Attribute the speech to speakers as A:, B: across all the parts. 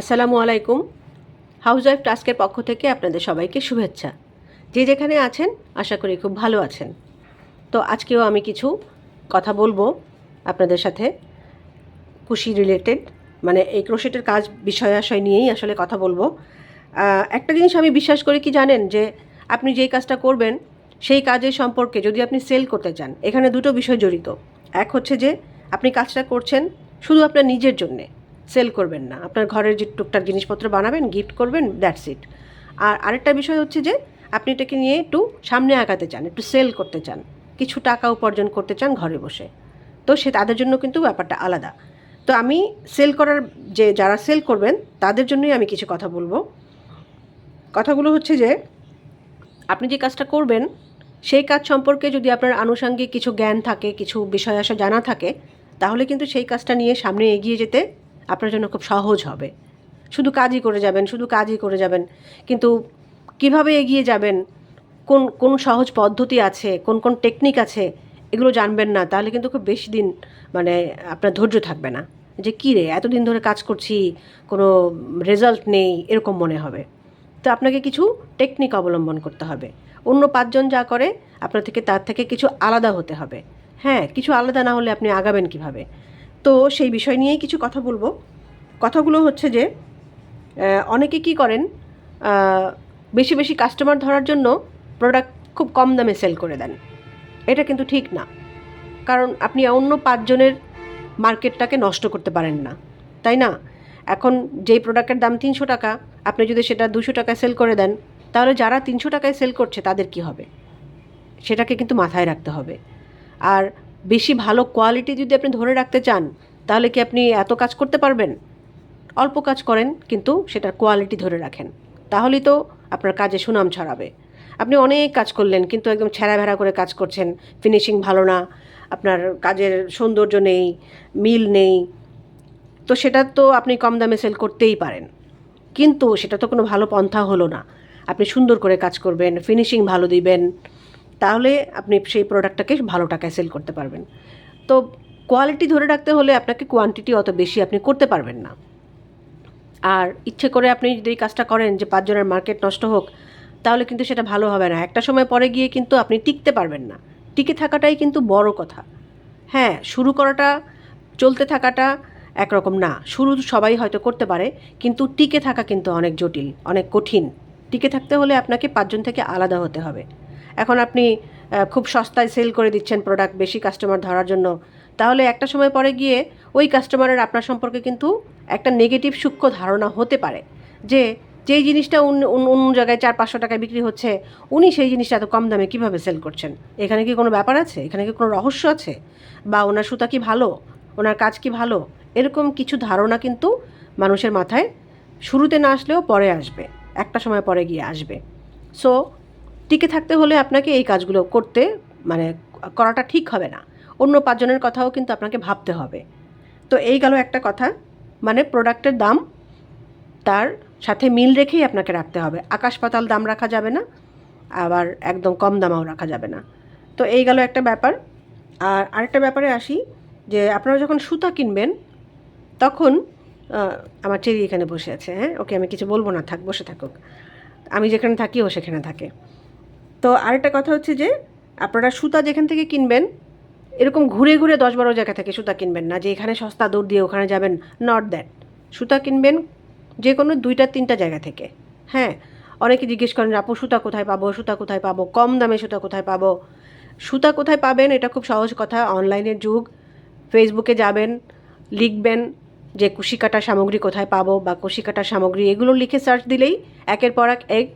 A: আসসালামু আলাইকুম। House wife টাস্কের পক্ষ থেকে আপনাদের সবাইকে শুভেচ্ছা। যে যেখানে আছেন, আশা করি খুব ভালো আছেন। তো আজকেও আমি কিছু কথা বলব আপনাদের সাথে। খুশি রিলেটেড মানে এই ক্রোশেটের কাজ বিষয় আশয় নিয়েই আসলে কথা বলব। একটা জিনিস আমি বিশ্বাস করি কি জানেন? যে আপনি যেই কাজটা করবেন, সেই কাজের সম্পর্কে যদি আপনি সেল করতে চান, এখানে দুটো বিষয় জড়িত। এক হচ্ছে যে আপনি কাজটা করছেন শুধু আপনার নিজের জন্যে। সেল করবেন না। আপনার ঘরের যে টুকটাক জিনিসপত্র বানাবেন, গিফট করবেন দ্যাটস ইট আর আরেকটা বিষয় হচ্ছে যে, আপনি এটাকে নিয়ে একটু সামনে আগাতে চান, একটু সেল করতে চান, কিছু টাকা উপার্জন করতে চান ঘরে বসে। তো সে, তাদের জন্য কিন্তু ব্যাপারটা আলাদা। তো আমি সেল করার যে, যারা সেল করবেন, তাদের জন্যই আমি কিছু কথা বলব। কথাগুলো হচ্ছে যে, আপনি যে কাজটা করবেন, সেই কাজ সম্পর্কে যদি আপনার আনুষঙ্গিক কিছু জ্ঞান থাকে, কিছু বিষয় আসা জানা থাকে, তাহলে কিন্তু সেই কাজটা নিয়ে সামনে এগিয়ে যেতে আপনার জন্য খুব সহজ হবে। শুধু কাজই করে যাবেন, শুধু কাজই করে যাবেন। কিন্তু কীভাবে এগিয়ে যাবেন? কোন কোন সহজ পদ্ধতি আছে? কোন কোন টেকনিক আছে? এগুলো জানবেন না, তাহলে কিন্তু খুব বেশি দিন মানে আপনার ধৈর্য থাকবে না। যে কী রে, এতদিন ধরে কাজ করছি, কোনো রেজাল্ট নেই, এরকম মনে হবে। তো আপনাকে কিছু টেকনিক অবলম্বন করতে হবে। অন্য পাঁচজন যা করে, আপনার থেকে তার থেকে কিছু আলাদা হতে হবে। হ্যাঁ কিছু আলাদা না হলে আপনি আগাবেন কীভাবে? তো সেই বিষয় নিয়েই কিছু কথা বলব। কথাগুলো হচ্ছে যে অনেকে কি করেন বেশি বেশি কাস্টমার ধরার জন্য প্রোডাক্ট খুব কম দামে সেল করে দেন। এটা কিন্তু ঠিক না। কারণ আপনি অন্য পাঁচজনের মার্কেটটাকে নষ্ট করতে পারেন না। তাই না? এখন যেই প্রোডাক্টের দাম তিনশো টাকা, আপনি যদি সেটা দুশো টাকায় সেল করে দেন, তাহলে যারা তিনশো টাকায় সেল করছে তাদের কি হবে? সেটাকে কিন্তু মাথায় রাখতে হবে। আর বেশি ভালো কোয়ালিটি যদি আপনি ধরে রাখতে চান, তাহলে কি আপনি এত কাজ করতে পারবেন? অল্প কাজ করেন, কিন্তু সেটার কোয়ালিটি ধরে রাখেন। তাহলেই তো আপনার কাজে সুনাম ছড়াবে। আপনি অনেক কাজ করলেন, কিন্তু একদম ছেঁড়া ভেড়া করে কাজ করছেন ফিনিশিং ভালো না, আপনার কাজের সৌন্দর্য নেই, মিল নেই, তো সেটা তো আপনি কম দামে সেল করতেই পারেন। কিন্তু সেটা তো কোনো ভালো পন্থা হলো না। আপনি সুন্দর করে কাজ করবেন ফিনিশিং ভালো দিবেন তাহলে আপনি সেই প্রোডাক্টটাকে ভালো টাকায় সেল করতে পারবেন। তো কোয়ালিটি ধরে রাখতে হলে আপনাকে কোয়ান্টিটি অত বেশি আপনি করতে পারবেন না। আর ইচ্ছে করে আপনি যদি এই কাজটা করেন যে পাঁচজনের মার্কেট নষ্ট হোক, তাহলে কিন্তু সেটা ভালো হবে না। একটা সময় পরে গিয়ে কিন্তু আপনি টিকতে পারবেন না। টিকে থাকাটাই কিন্তু বড় কথা। হ্যাঁ শুরু করাটা, চলতে থাকাটা একরকম না। শুরু সবাই হয়তো করতে পারে, কিন্তু টিকে থাকা কিন্তু অনেক জটিল, অনেক কঠিন। টিকে থাকতে হলে আপনাকে পাঁচজন থেকে আলাদা হতে হবে। এখন আপনি খুব সস্তায় সেল করে দিচ্ছেন প্রোডাক্ট বেশি কাস্টমার ধরার জন্য। তাহলে একটা সময় পরে গিয়ে ওই কাস্টমারের আপনার সম্পর্কে কিন্তু একটা নেগেটিভ সূক্ষ্ম ধারণা হতে পারে। যে, যেই জিনিসটা অন্য জায়গায় চার, পাঁচশো টাকায় বিক্রি হচ্ছে, উনি সেই জিনিসটা এত কম দামে কীভাবে সেল করছেন? এখানে কি কোনো ব্যাপার আছে? এখানে কি কোনো রহস্য আছে? বা ওনার সুতা কি ভালো? ওনার কাজ কি ভালো? এরকম কিছু ধারণা কিন্তু মানুষের মাথায় শুরুতে না আসলেও পরে আসবে। একটা সময় পরে গিয়ে আসবে। সো টিকে থাকতে হলে আপনাকে এই কাজগুলো করতে মানে করাটা ঠিক হবে না। অন্য পাঁচজনের কথাও কিন্তু আপনাকে ভাবতে হবে। তো এই গেল একটা কথা মানে প্রোডাক্টের দাম তার সাথে মিল রেখেই আপনাকে রাখতে হবে। আকাশ পাতাল দাম রাখা যাবে না, আবার একদম কম দামাও রাখা যাবে না। তো এই গেল একটা ব্যাপার। আর আরেকটা ব্যাপারে আসি, যে আপনারা যখন সুতা কিনবেন, তখন আমার চেরি এখানে বসে আছে হ্যাঁ? ওকে আমি কিছু বলব না, থাক, বসে থাকুক। আমি যেখানে থাকি, ও সেখানে থাকে। তো আরেকটা কথা হচ্ছে যে, আপনারা সুতা যেখান থেকে কিনবেন, এরকম ঘুরে ঘুরে দশ বারো জায়গা থেকে সুতা কিনবেন না, যে এখানে সস্তা দৌড় দিয়ে ওখানে যাবেন নট দ্যাট সুতা কিনবেন যে কোনো দুইটা, তিনটা জায়গা থেকে হ্যাঁ? অনেকে জিজ্ঞেস করেন, আপু, সুতা কোথায় পাবো? সুতা কোথায় পাবো? কম দামে সুতা কোথায় পাবো? সুতা কোথায় পাবেন? এটা খুব সহজ কথা, অনলাইনের যুগ। ফেসবুকে যাবেন, লিখবেন যে কুশি কাটা সামগ্রী কোথায় পাবো বা কুশি কাটা সামগ্রী এগুলো লিখে সার্চ দিলেই একের পর এক এক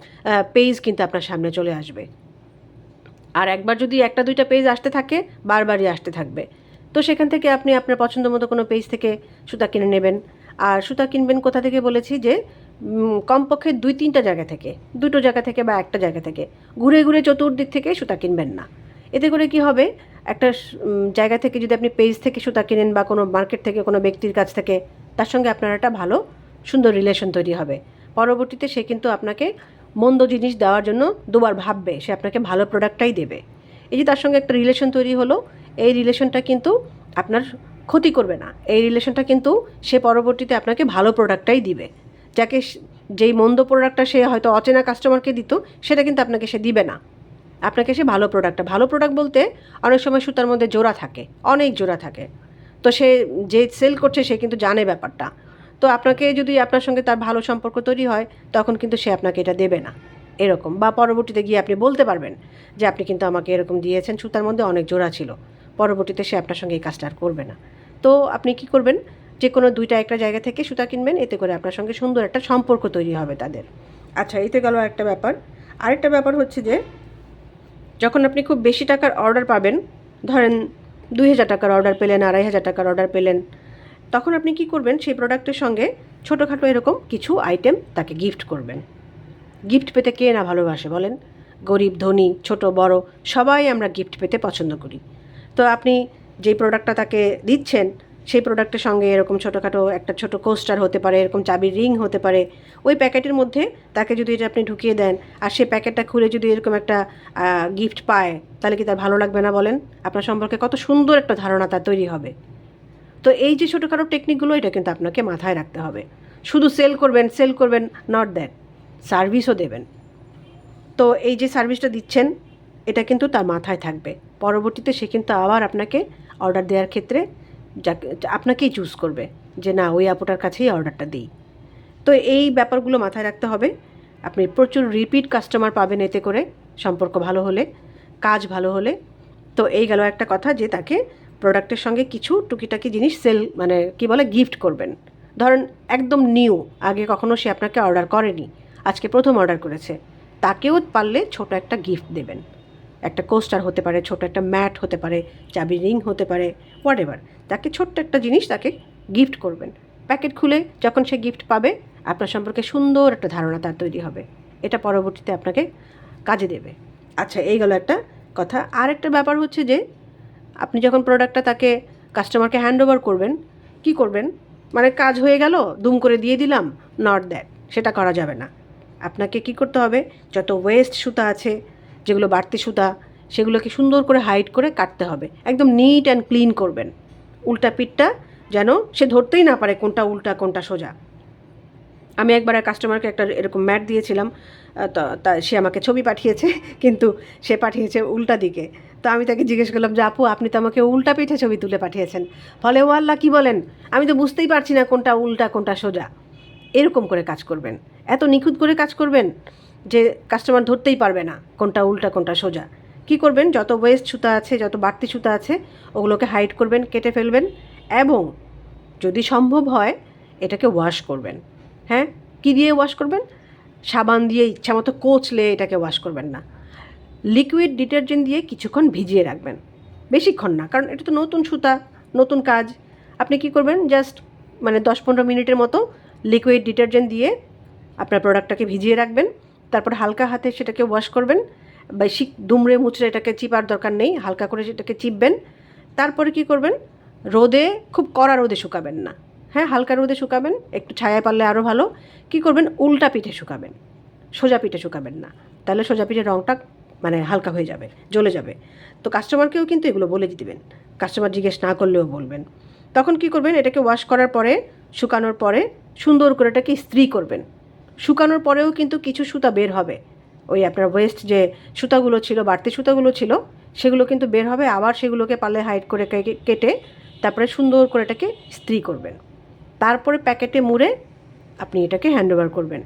A: পেজ কিন্তু আপনার সামনে চলে আসবে। আর একবার যদি একটা দুইটা পেজ আসতে থাকে, বারবারই আসতে থাকবে। তো সেখান থেকে আপনি আপনার পছন্দ মতো কোনো পেজ থেকে সুতা কিনে নেবেন। আর সুতা কিনবেন কোথা থেকে বলেছি যে কমপক্ষে দুই তিনটা জায়গা থেকে, দুটো জায়গা থেকে বা একটা জায়গা থেকে। ঘুরে ঘুরে চতুর্দিক থেকে সুতা কিনবেন না। এতে করে কি হবে? একটা জায়গা থেকে যদি আপনি পেজ থেকে সুতা কিনেন বা কোনো মার্কেট থেকে কোনো ব্যক্তির কাছ থেকে, তার সঙ্গে আপনার একটা ভালো, সুন্দর রিলেশন তৈরি হবে। পরবর্তীতে সে কিন্তু আপনাকে মন্দ জিনিস দেওয়ার জন্য দুবার ভাববে, সে আপনাকে ভালো প্রোডাক্টটাই দেবে। এই যে তার সঙ্গে একটা রিলেশন তৈরি হলো, এই রিলেশনটা কিন্তু আপনার ক্ষতি করবে না। এই রিলেশনটা কিন্তু সে পরবর্তীতে আপনাকে ভালো প্রোডাক্টটাই দিবে। যাকে যেই মন্দ প্রোডাক্টটা সে হয়তো অচেনা কাস্টমারকে দিত, সেটা কিন্তু আপনাকে সে দিবে না। আপনাকে সে ভালো প্রোডাক্টটা ভালো প্রোডাক্ট বলতে অনেক সময় সুতার মধ্যে জোড়া থাকে, অনেক জোড়া থাকে। তো সে যে সেল করছে সে কিন্তু জানে ব্যাপারটা। তো আপনাকে যদি আপনার সঙ্গে তার ভালো সম্পর্ক তৈরি হয়, তখন কিন্তু সে আপনাকে এটা দেবে না। এরকম। বা পরবর্তীতে গিয়ে আপনি বলতে পারবেন যে, আপনি কিন্তু আমাকে এরকম দিয়েছেন, সুতার মধ্যে অনেক জোড়া ছিল। পরবর্তীতে সে আপনার সঙ্গে এই কাজটা আর করবে না। তো আপনি কি করবেন? যে কোনো দুইটা একটা জায়গা থেকে সুতা কিনবেন, এতে করে আপনার সঙ্গে সুন্দর একটা সম্পর্ক তৈরি হবে তাদের। আচ্ছা এতে গেল একটা ব্যাপার। আরেকটা ব্যাপার হচ্ছে যে যখন আপনি খুব বেশি টাকার অর্ডার পাবেন, ধরেন দুই হাজার টাকার অর্ডার পেলেন, আড়াই হাজার টাকার অর্ডার পেলেন, তখন আপনি কি করবেন? সেই প্রোডাক্টের সঙ্গে ছোটোখাটো এরকম কিছু আইটেম তাকে গিফট করবেন। গিফট পেতে কে না ভালোবাসে বলেন? গরিব, ধনী, ছোট, বড়, সবাই আমরা গিফট পেতে পছন্দ করি। তো আপনি যেই প্রোডাক্টটা তাকে দিচ্ছেন সেই প্রোডাক্টের সঙ্গে এরকম ছোটোখাটো একটা ছোট কোস্টার হতে পারে, এরকম চাবির রিং হতে পারে, ওই প্যাকেটের মধ্যে তাকে যদি এটা আপনি ঢুকিয়ে দেন আর সেই প্যাকেটটা খুলে যদি এরকম একটা গিফট পায়, তাহলে কি তার ভালো লাগবে না বলেন? আপনার সম্পর্কে কত সুন্দর একটা ধারণা তার তৈরি হবে। তো এই যে ছোটোখাটো টেকনিকগুলো এটা কিন্তু আপনাকে মাথায় রাখতে হবে। শুধু সেল করবেন সেল করবেন নট দ্যাট সার্ভিসও দেবেন। তো এই যে সার্ভিসটা দিচ্ছেন, এটা কিন্তু তার মাথায় থাকবে। পরবর্তীতে সে কিন্তু আবার আপনাকে অর্ডার দেওয়ার ক্ষেত্রে যাকে আপনাকেই চুজ করবে যে না, ওই আপুটার কাছেই অর্ডারটা দিই। তো এই ব্যাপারগুলো মাথায় রাখতে হবে। আপনি প্রচুর রিপিট কাস্টমার পাবেন এতে করে, সম্পর্ক ভালো হলে, কাজ ভালো হলে। তো এই গেল একটা কথা যে তাকে প্রোডাক্টের সঙ্গে কিছু টুকিটাকি জিনিস সেল মানে কি বলে গিফট করবেন। ধরেন একদম নিউ আগে কখনো সে আপনাকে অর্ডার করেনি, আজকে প্রথম অর্ডার করেছে। তাকেও পারলে ছোট একটা গিফট দেবেন। একটা কোস্টার হতে পারে, ছোট একটা ম্যাট হতে পারে, চাবি রিং হতে পারে হোয়াট এভার তাকে ছোট্ট একটা জিনিস তাকে গিফট করবেন। প্যাকেট খুলে যখন সে গিফট পাবে, আপনার সম্পর্কে সুন্দর একটা ধারণা তার তৈরি হবে। এটা পরবর্তীতে আপনাকে কাজে দেবে। আচ্ছা এই গেল একটা কথা। আর একটা ব্যাপার হচ্ছে যে, আপনি যখন প্রোডাক্টটা তাকে কাস্টমারকে হ্যান্ড ওভার করবেন, কি করবেন? মানে কাজ হয়ে গেল, দুম করে দিয়ে দিলাম নট দ্যাট সেটা করা যাবে না। আপনাকে কি করতে হবে? যত ওয়েস্ট সুতা আছে যেগুলো বাড়তি সুতা, সেগুলোকে সুন্দর করে হাইড করে কাটতে হবে। একদম নিট অ্যান্ড ক্লিন করবেন। উল্টা পিঠটা যেন সে ধরতেই না পারে কোনটা উল্টা, কোনটা সোজা। আমি একবার এক কাস্টমারকে একটা এরকম ম্যাট দিয়েছিলাম তা সে আমাকে ছবি পাঠিয়েছে, কিন্তু সে পাঠিয়েছে উল্টা দিকে। তো আমি তাকে জিজ্ঞেস করলাম, যে আপু, আপনি তো আমাকে উল্টা পিঠে ছবি তুলে পাঠিয়েছেন। ফলে ও আল্লাহ কী বলেন? আমি তো বুঝতেই পারছি না কোনটা উল্টা, কোনটা সোজা। এরকম করে কাজ করবেন। এত নিখুঁত করে কাজ করবেন? যে কাস্টমার ধরতেই পারবে না কোনটা উল্টা, কোনটা সোজা। কি করবেন? যত ওয়েস্ট সুতা আছে, যত বাড়তি সুতা আছে, ওগুলোকে হাইড করবেন, কেটে ফেলবেন এবং যদি সম্ভব হয়, এটাকে ওয়াশ করবেন। হ্যাঁ? কী দিয়ে ওয়াশ করবেন? সাবান দিয়ে ইচ্ছা মতো কোচলে এটাকে ওয়াশ করবেন না। লিকুইড ডিটারজেন্ট দিয়ে কিছুক্ষণ ভিজিয়ে রাখবেন। বেশিক্ষণ না, কারণ এটা তো নতুন সুতা, নতুন কাজ। আপনি কি করবেন? জাস্ট মানে দশ পনেরো মিনিটের মতো লিকুইড ডিটারজেন্ট দিয়ে আপনার প্রোডাক্টটাকে ভিজিয়ে রাখবেন। তারপর হালকা হাতে সেটাকে ওয়াশ করবেন। বেশি দুমড়ে মুচড়ে এটাকে চিপার দরকার নেই, হালকা করে সেটাকে চিপবেন। তারপরে কি করবেন? রোদে, খুব কড়া রোদে শুকাবেন না। হ্যাঁ হালকা রোদে শুকাবেন, একটু ছায়া পারলে আরও ভালো। কি করবেন? উল্টা পিঠে শুকাবেন, সোজা পিঠে শুকাবেন না। তাহলে সোজা পিঠের রঙটা মানে হালকা হয়ে যাবে, জ্বলে যাবে। তো কাস্টমারকেও কিন্তু এগুলো বলে দিবেন। কাস্টমার জিজ্ঞেস না করলেও বলবেন। তখন কি করবেন? এটাকে ওয়াশ করার পরে, শুকানোর পরে সুন্দর করে এটাকে ইস্ত্রি করবেন। শুকানোর পরেও কিন্তু কিছু সুতা বের হবে। ওই আপনার ওয়েস্ট যে সুতাগুলো ছিল, বাড়তি সুতাগুলো ছিল, সেগুলো কিন্তু বের হবে। আবার সেগুলোকে পালে হাইড করে কেটে তারপরে সুন্দর করে এটাকে ইস্ত্রি করবেন। তারপরে প্যাকেটে মুড়ে আপনি এটাকে হ্যান্ড ওভার করবেন।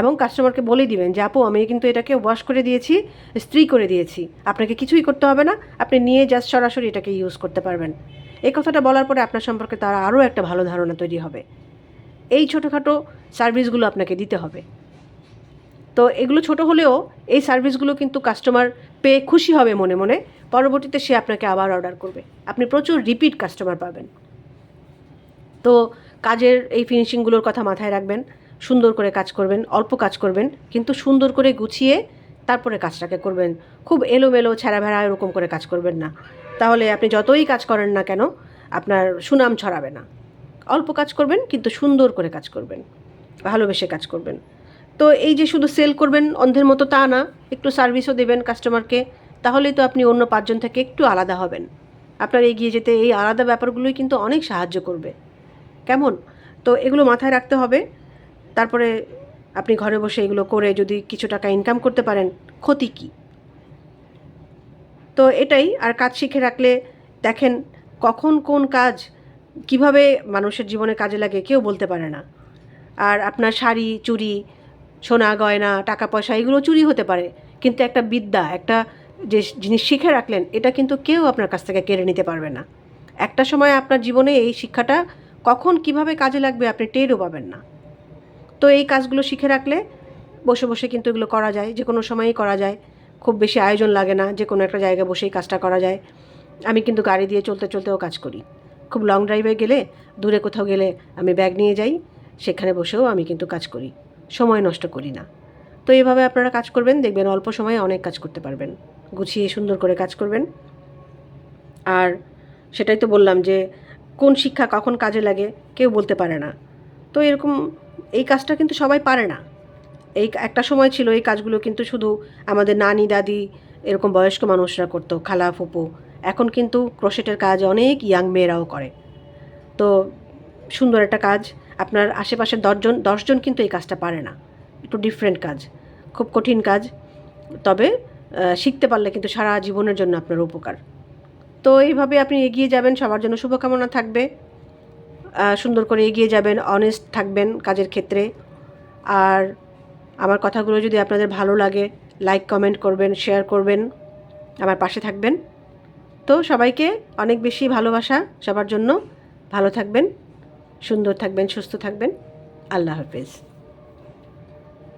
A: এবং কাস্টমারকে বলে দিবেন যে, আপু, আমি কিন্তু এটাকে ওয়াশ করে দিয়েছি স্ত্রী করে দিয়েছি। আপনাকে কিছুই করতে হবে না। আপনি নিয়ে জাস্ট সরাসরি এটাকে ইউজ করতে পারবেন। এই কথাটা বলার পরে আপনার সম্পর্কে তার আরও একটা ভালো ধারণা তৈরি হবে। এই ছোটোখাটো সার্ভিসগুলো আপনাকে দিতে হবে। তো এগুলো ছোট হলেও এই সার্ভিসগুলো কিন্তু কাস্টমার পেয়ে খুশি হবে মনে মনে। পরবর্তীতে সে আপনাকে আবার অর্ডার করবে। আপনি প্রচুর রিপিট কাস্টমার পাবেন। তো কাজের এই ফিনিশিংগুলোর কথা মাথায় রাখবেন। সুন্দর করে কাজ করবেন, অল্প কাজ করবেন, কিন্তু সুন্দর করে গুছিয়ে তারপরে কাজটাকে করবেন। খুব এলোমেলো ছেঁড়াভেড়া এরকম করে কাজ করবেন না। তাহলে আপনি যতই কাজ করেন না কেন, আপনার সুনাম ছড়াবে না। অল্প কাজ করবেন, কিন্তু সুন্দর করে কাজ করবেন, ভালোবেসে কাজ করবেন। তো এই যে শুধু সেল করবেন অন্ধের মতো তা না, একটু সার্ভিসও দেবেন কাস্টমারকে তাহলেই তো আপনি অন্য পাঁচজন থেকে একটু আলাদা হবেন। আপনার এগিয়ে যেতে এই আলাদা ব্যাপারগুলোই কিন্তু অনেক সাহায্য করবে। কেমন? তো এগুলো মাথায় রাখতে হবে। তারপরে আপনি ঘরে বসে এগুলো করে যদি কিছু টাকা ইনকাম করতে পারেন, ক্ষতি কী? তো এটাই, আর কাজ শিখে রাখলে দেখেন কখন কোন কাজ কীভাবে মানুষের জীবনে কাজে লাগে কেউ বলতে পারে না। আর আপনার শাড়ি চুরি সোনা, গয়না, টাকা, পয়সা, এগুলো চুরি হতে পারে। কিন্তু একটা বিদ্যা, একটা যে জিনিস শিখে রাখলেন, এটা কিন্তু কেউ আপনার কাছ থেকে কেড়ে নিতে পারবে না। একটা সময় আপনার জীবনে এই শিক্ষাটা কখন কীভাবে কাজে লাগবে আপনি টেরও পাবেন না। তো এই কাজগুলো শিখে রাখলে বসে বসে কিন্তু এগুলো করা যায়, যে কোনো সময়ই করা যায়। খুব বেশি আয়োজন লাগে না, যে কোনো একটা জায়গায় বসেই কাজটা করা যায়। আমি কিন্তু গাড়ি দিয়ে চলতে, চলতেও কাজ করি। খুব লং ড্রাইভে গেলে, দূরে কোথাও গেলে আমি ব্যাগ নিয়ে যাই, সেখানে বসেও আমি কিন্তু কাজ করি। সময় নষ্ট করি না। তো এইভাবে আপনারা কাজ করবেন, দেখবেন অল্প সময়ে অনেক কাজ করতে পারবেন। গুছিয়ে সুন্দর করে কাজ করবেন। আর সেটাই তো বললাম যে, কোন শিক্ষা কখন কাজে লাগে কেউ বলতে পারে না। তো এরকম এই কাজটা কিন্তু সবাই পারে না। এই একটা সময় ছিল, এই কাজগুলো কিন্তু শুধু আমাদের নানি, দাদি, এরকম বয়স্ক মানুষরা করতো, খালা, ফুপু। এখন কিন্তু ক্রোশেটের কাজ অনেক ইয়াং মেয়েরাও করে। তো সুন্দর একটা কাজ। আপনার আশেপাশের দশজন দশজন কিন্তু এই কাজটা পারে না। একটু ডিফারেন্ট কাজ। খুব কঠিন কাজ। তবে শিখতে পারলে কিন্তু সারা জীবনের জন্য আপনার উপকার। তো এইভাবে আপনি এগিয়ে যাবেন। সবার জন্য শুভকামনা থাকবে। সুন্দর করে এগিয়ে যাবেন। অনেস্ট থাকবেন কাজের ক্ষেত্রে। আর আমার কথাগুলো যদি আপনাদের ভালো লাগে লাইক কমেন্ট করবেন শেয়ার করবেন। আমার পাশে থাকবেন। তো সবাইকে অনেক বেশি ভালোবাসা সবার জন্য। ভালো থাকবেন, সুন্দর থাকবেন, সুস্থ থাকবেন। আল্লাহ হাফেজ।